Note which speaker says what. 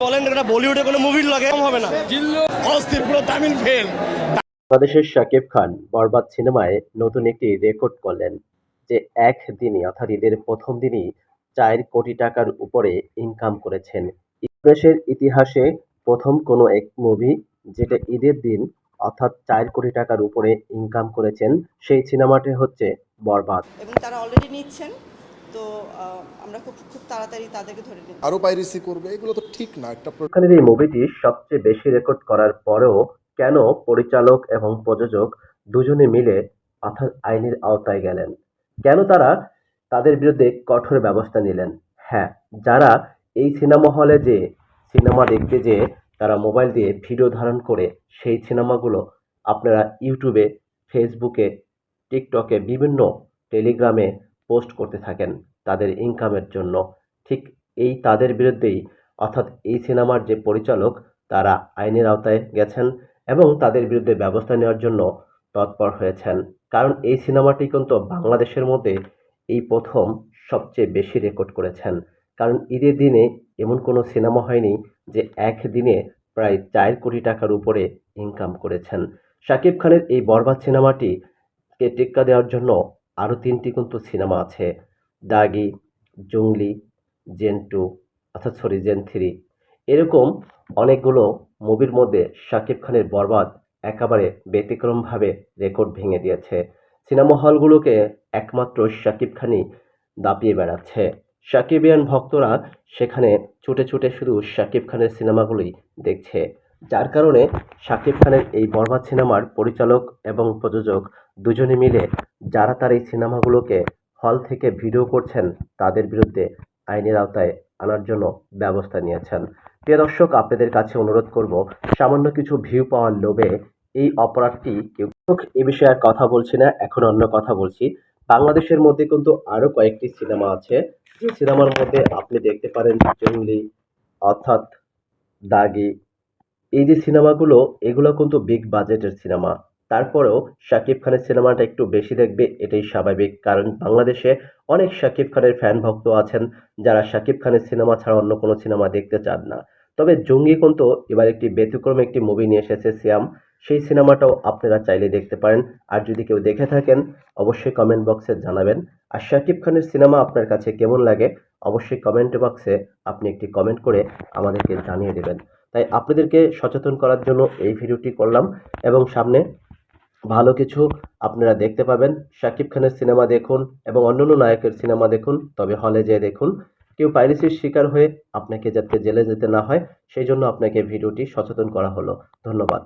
Speaker 1: বলেন এটা বলিউডে কোনো মুভির লাগে এরকম হবে না।
Speaker 2: অস্থির পুরো তামিল ফেল
Speaker 3: বাংলাদেশের শাকিব খান বরবাদ সিনেমায় নতুন একটি রেকর্ড করলেন যে এক দিনই অর্থাৎ ঈদের প্রথম দিনই চার কোটি টাকার উপরে ইনকাম করেছেন। দেশের ইতিহাসে প্রথম কোনো এক মুভি যেটা ঈদের দিন অর্থাৎ চার কোটি টাকার উপরে ইনকাম করেছেন সেই সিনেমাটি হচ্ছে বরবাদ।
Speaker 4: এবং তারা অলরেডি নিচ্ছেন। তো আমরা খুব খুব তাড়াতাড়ি তাদেরকে ধরে নিই
Speaker 2: আরও পাইরেসি করবে এগুলো তো ঠিক না। একটা প্র-
Speaker 3: খানের এই মুভিটি সবচেয়ে বেশি রেকর্ড করার পরেও কেন পরিচালক এবং প্রযোজক দুজনে মিলে অর্থাৎ আইনের আওতায় গেলেন? কেন তারা তাদের বিরুদ্ধে কঠোর ব্যবস্থা নিলেন? হ্যাঁ যারা এই সিনেমা হলে যে সিনেমা দেখতে যে তারা মোবাইল দিয়ে ভিডিও ধারণ করে সেই সিনেমাগুলো আপনারা ইউটিউবে ফেসবুকে টিকটকে বিভিন্ন টেলিগ্রামে পোস্ট করতে থাকেন তাদের ইনকামের জন্য। ঠিক এই তাদের বিরুদ্ধেই, অর্থাৎ এই সিনেমার যে পরিচালক, তারা আইনের আওতায় গেছেন এবং তাদের বিরুদ্ধে ব্যবস্থা নেওয়ার জন্য তৎপর হয়েছেন। কারণ এই সিনেমাটি কিন্তু বাংলাদেশের মধ্যে এই প্রথম সবচেয়ে বেশি রেকর্ড করেছেন। কারণ ঈদের দিনে এমন কোনো সিনেমা হয়নি যে এক দিনে প্রায় চার কোটি টাকার উপরে ইনকাম করেছেন। শাকিব খানের এই বরবাদ সিনেমাটি কে টেক্কা দেওয়ার জন্য আরও তিনটি কিন্তু সিনেমা আছে। দাগি, জঙ্গলি, জেন টু, অর্থাৎ সরি, জেন থ্রি। এরকম অনেকগুলো মুভির মধ্যে শাকিব খানের বরবাদ একেবারে ব্যতিক্রমভাবে রেকর্ড ভেঙে দিয়েছে। সিনেমা হলগুলোকে একমাত্র শাকিব খানই দাপিয়ে বেড়াচ্ছে। শাকিবিয়ান ভক্তরা সেখানে ছুটে ছুটে শুধু শাকিব খানের সিনেমাগুলোই দেখছে। যার কারণে শাকিব খানের এই বরবাদ সিনেমার পরিচালক এবং প্রযোজক দুজনে মিলে যারা তার এই সিনেমাগুলোকে হল থেকে ভিডিও করছেন, তাদের বিরুদ্ধে আইনের আওতায় আনার জন্য ব্যবস্থা নিয়েছেন। প্রিয় দর্শক, আপনাদের কাছে অনুরোধ করব, সামান্য কিছু ভিউ পাওয়ার লোভে এই অপরাধটি কেউ এ বিষয়ে কথা বলছি না, এখন অন্য কথা বলছি। বাংলাদেশের মধ্যে কিন্তু আরও কয়েকটি সিনেমা আছে। যে সিনেমার মধ্যে আপনি দেখতে পারেন জঙ্গলি, অর্থাৎ দাগি এই যে সিনেমাগুলো, এগুলো কিন্তু বিগ বাজেটের সিনেমা। তারপরেও শাকিব খানের সিনেমাটা একটু বেশি দেখবে, এটাই স্বাভাবিক। কারণ বাংলাদেশে অনেক শাকিব খানের ফ্যান ভক্ত আছেন, যারা শাকিব খানের সিনেমা ছাড়া অন্য কোনো সিনেমা দেখতে চান না। তবে জঙ্গি কিন্তু এবার একটি ব্যতিক্রম একটি মুভি নিয়ে এসেছে সিয়াম সেই সিনেমাটাও আপনারা চাইলে দেখতে পারেন। আর যদি কেউ দেখে থাকেন, অবশ্যই কমেন্ট বক্সে জানাবেন। আর শাকিব খানের সিনেমা আপনার কাছে কেমন লাগে, অবশ্যই কমেন্ট বক্সে আপনি একটি কমেন্ট করে আমাদেরকে জানিয়ে দেবেন। তাই আপনাদেরকে সচেতন করার জন্য এই ভিডিওটি করলাম এবং সামনে ভালো কিছু আপনারা দেখতে পাবেন। শাকিব খানের সিনেমা দেখুন এবং অন্যান্য নায়কের সিনেমা দেখুন, তবে হলে যেয়ে দেখুন। কেউ পাইরেসির শিকার হয়ে আপনাকে যাতে জেলে যেতে না হয়, সেই জন্য আপনাকে ভিডিওটি সচেতন করা হলো। ধন্যবাদ।